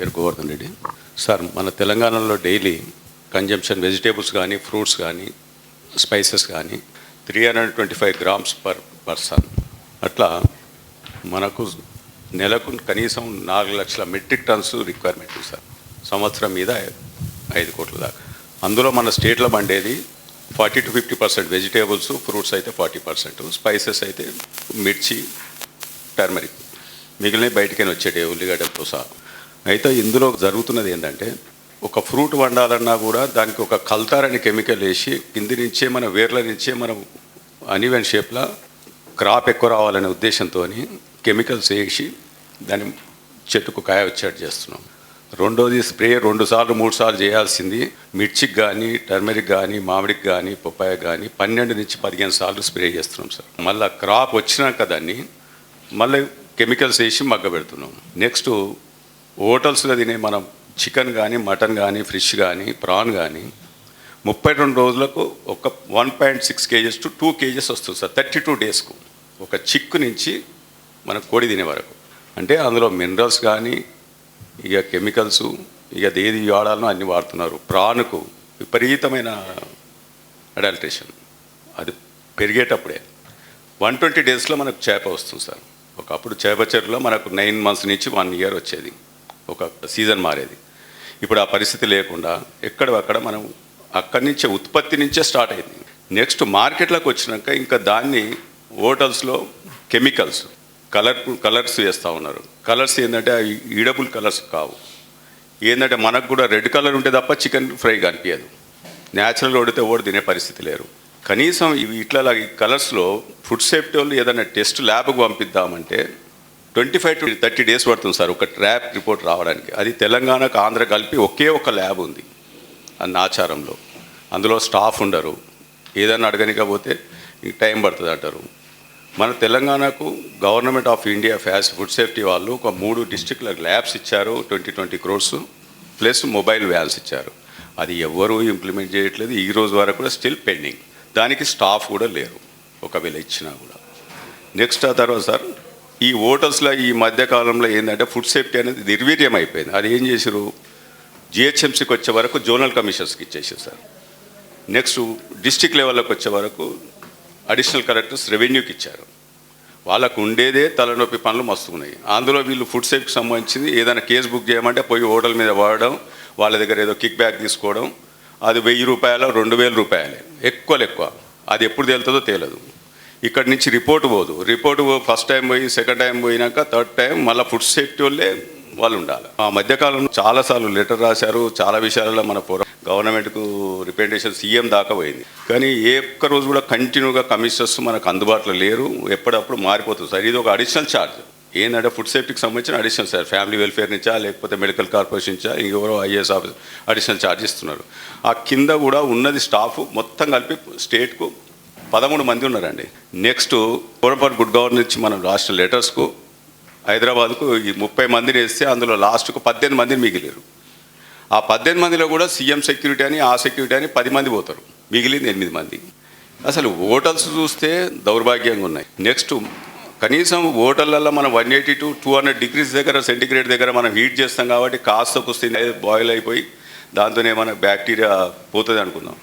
పేరు గోవర్ధన్ రెడ్డి. సార్ మన తెలంగాణలో డైలీ కన్జంప్షన్ వెజిటేబుల్స్ కానీ ఫ్రూట్స్ కానీ స్పైసెస్ కానీ three hundred twenty five grams per person అట్లా మనకు నెలకు కనీసం నాలుగు లక్షల మెట్రిక్ టన్స్ రిక్వైర్మెంట్ సార్. సంవత్సరం మీద ఐదు కోట్ల దాకా. అందులో మన స్టేట్లో పండేది forty to fifty percent vegetables fruits అయితే ఫార్టీ పర్సెంట్ స్పైసెస్ అయితే మిర్చి టర్మరిక్. మిగిలినవి బయటికైనా వచ్చేటి ఉల్లిగడ్డలతో సహా అయితే ఇందులో జరుగుతున్నది ఏంటంటే ఒక ఫ్రూట్ వండాలన్నా కూడా దానికి ఒక కల్తార్ అనే కెమికల్ వేసి కింది నుంచే మన వేర్ల నుంచే మనం అనివెన్ షేప్లో క్రాప్ ఎక్కువ రావాలనే ఉద్దేశంతో కెమికల్స్ వేసి దాన్ని చెట్టుకు కాయ వచ్చేట్టు చేస్తున్నాం. రెండోది స్ప్రే రెండు సార్లు మూడు సార్లు చేయాల్సింది మిర్చికి కానీ టర్మరిక్ కానీ మామిడికి కానీ పప్పాయ కానీ పన్నెండు నుంచి పదిహేను సార్లు స్ప్రే చేస్తున్నాం సార్. మళ్ళీ క్రాప్ వచ్చినాక దాన్ని మళ్ళీ కెమికల్స్ వేసి మగ్గ పెడుతున్నాం నెక్స్ట్ హోటల్స్లో తినే మనం చికెన్ కానీ మటన్ కానీ ఫిష్ కానీ ప్రాన్ కానీ ముప్పై రెండు రోజులకు ఒక one point six kgs to two kgs వస్తుంది సార్ థర్టీ టూ డేస్కు. ఒక చిక్కు నుంచి మన కోడి తినే వరకు. అంటే అందులో మినరల్స్ కానీ ఇక కెమికల్స్ ఇక ఏది వాడాలనో అన్ని వాడుతున్నారు. ప్రాణుకు విపరీతమైన అడల్ట్రేషన్. అది పెరిగేటప్పుడే. వన్ ట్వంటీ డేస్లో మనకు చేప వస్తుంది సార్. ఒకప్పుడు చేప చెరువులో మనకు నైన్ మంత్స్ నుంచి వన్ ఇయర్ వచ్చేది. ఒక సీజన్ మారేది. ఇప్పుడు ఆ పరిస్థితి లేకుండా ఎక్కడక్కడ మనం అక్కడి నుంచే ఉత్పత్తి నుంచే స్టార్ట్ అయింది. నెక్స్ట్ మార్కెట్లోకి వచ్చినాక ఇంకా దాన్ని హోటల్స్లో కెమికల్స్ కలర్ కలర్స్ వేస్తూ ఉన్నారు. కలర్స్ ఏంటంటే అవి ఈడబుల్ కలర్స్ కావు. ఏంటంటే మనకు కూడా రెడ్ కలర్ ఉంటే తప్ప చికెన్ ఫ్రై కనిపించదు. న్యాచురల్ వండితే ఓడి తినే పరిస్థితి లేరు. కనీసం ఇవి ఇట్లా ఈ కలర్స్లో ఫుడ్ సేఫ్టీ వాళ్ళు ఏదైనా టెస్ట్ ల్యాబ్కి పంపిద్దామంటే twenty five to thirty days పడుతుంది సార్ ఒక ట్రాప్ రిపోర్ట్ రావడానికి. అది తెలంగాణకు ఆంధ్ర కలిపి ఒకే ఒక ల్యాబ్ ఉంది అన్న ఆచారంలో. అందులో స్టాఫ్ ఉండరు. ఏదైనా అడగనికపోతే టైం పడుతుంది అంటారు. మన తెలంగాణకు గవర్నమెంట్ ఆఫ్ ఇండియా ఫ్యాస్ ఫుడ్ సేఫ్టీ వాళ్ళు ఒక మూడు డిస్ట్రిక్ట్ల ల్యాబ్స్ ఇచ్చారు twenty twenty crores plus mobile vans ఇచ్చారు. అది ఎవ్వరూ ఇంప్లిమెంట్ చేయట్లేదు. ఈ రోజు వరకు కూడా స్టిల్ పెండింగ్. దానికి స్టాఫ్ కూడా లేరు ఒకవేళ ఇచ్చినా కూడా. నెక్స్ట్ ఆ తర్వాత సార్ ఈ హోటల్స్లో ఈ మధ్యకాలంలో ఏంటంటే ఫుడ్ సేఫ్టీ అనేది నిర్వీర్యం అయిపోయింది. అది ఏం చేశారు జిహెచ్ఎంసీకి వచ్చే వరకు జోనల్ కమిషనర్స్కి ఇచ్చేసారు సార్. నెక్స్ట్ డిస్టిక్ లెవెల్లోకి వచ్చే వరకు అడిషనల్ కలెక్టర్స్ రెవెన్యూకి ఇచ్చారు. వాళ్ళకు ఉండేదే తలనొప్పి పనులు మస్తు ఉన్నాయి. అందులో వీళ్ళు ఫుడ్ సేఫ్కి సంబంధించింది ఏదైనా కేసు బుక్ చేయమంటే పోయి హోటల్ మీద వాడడం వాళ్ళ దగ్గర ఏదో కిక్ బ్యాక్ తీసుకోవడం అది వెయ్యి రూపాయలు రెండు వేల రూపాయలే. ఎక్కువ ఎక్కువ. అది ఎప్పుడు తేలుతుందో తేలదు. ఇక్కడ నుంచి రిపోర్ట్ పోదు. రిపోర్ట్ ఫస్ట్ టైం పోయి సెకండ్ టైం పోయినాక థర్డ్ టైం మళ్ళీ ఫుడ్ సేఫ్టీ వాళ్ళే వాళ్ళు ఉండాలి. ఆ మధ్యకాలంలో చాలాసార్లు లెటర్ రాశారు చాలా విషయాలలో మన పోరా గవర్నమెంట్కు రిప్రజెంటేషన్ సీఎం దాకా పోయింది. కానీ ఏ ఒక్క రోజు కూడా కంటిన్యూగా కమిషనర్స్ మనకు అందుబాటులో లేరు ఎప్పుడప్పుడు మారిపోతుంది. సార్ ఇది ఒక అడిషనల్ ఛార్జ్ ఏంటంటే ఫుడ్ సేఫ్టీకి సంబంధించిన అడిషనల్ సార్ ఫ్యామిలీ వెల్ఫేర్ నుంచా లేకపోతే మెడికల్ కార్పొరేషన్ నుంచా ఇంకెవరో ఐఏఎస్ ఆఫీస్ అడిషనల్ ఛార్జ్ ఇస్తున్నారు. ఆ కింద కూడా ఉన్నది స్టాఫ్ మొత్తం కలిపి స్టేట్కు పదమూడు మంది ఉన్నారండి. నెక్స్ట్ కోరపాటు గుడ్ గవర్నెన్స్ మనం రాష్ట్ర లెటర్స్కు హైదరాబాద్కు ఈ ముప్పై మందిని వేస్తే అందులో లాస్ట్కు పద్దెనిమిది మందిని మిగిలేరు. ఆ పద్దెనిమిది మందిలో కూడా సీఎం సెక్యూరిటీ అని ఆ సెక్యూరిటీ అని పది మంది పోతారు. మిగిలింది ఎనిమిది మంది. అసలు హోటల్స్ చూస్తే దౌర్భాగ్యంగా ఉన్నాయి. నెక్స్ట్ కనీసం హోటళ్ళల్లో మనం one eighty to two hundred degrees దగ్గర సెంటిగ్రేడ్ దగ్గర మనం హీట్ చేస్తాం కాబట్టి కాస్త కుస్తీ బాయిల్ అయిపోయి దాంతోనే మన బ్యాక్టీరియా పోతుంది అనుకుందాం.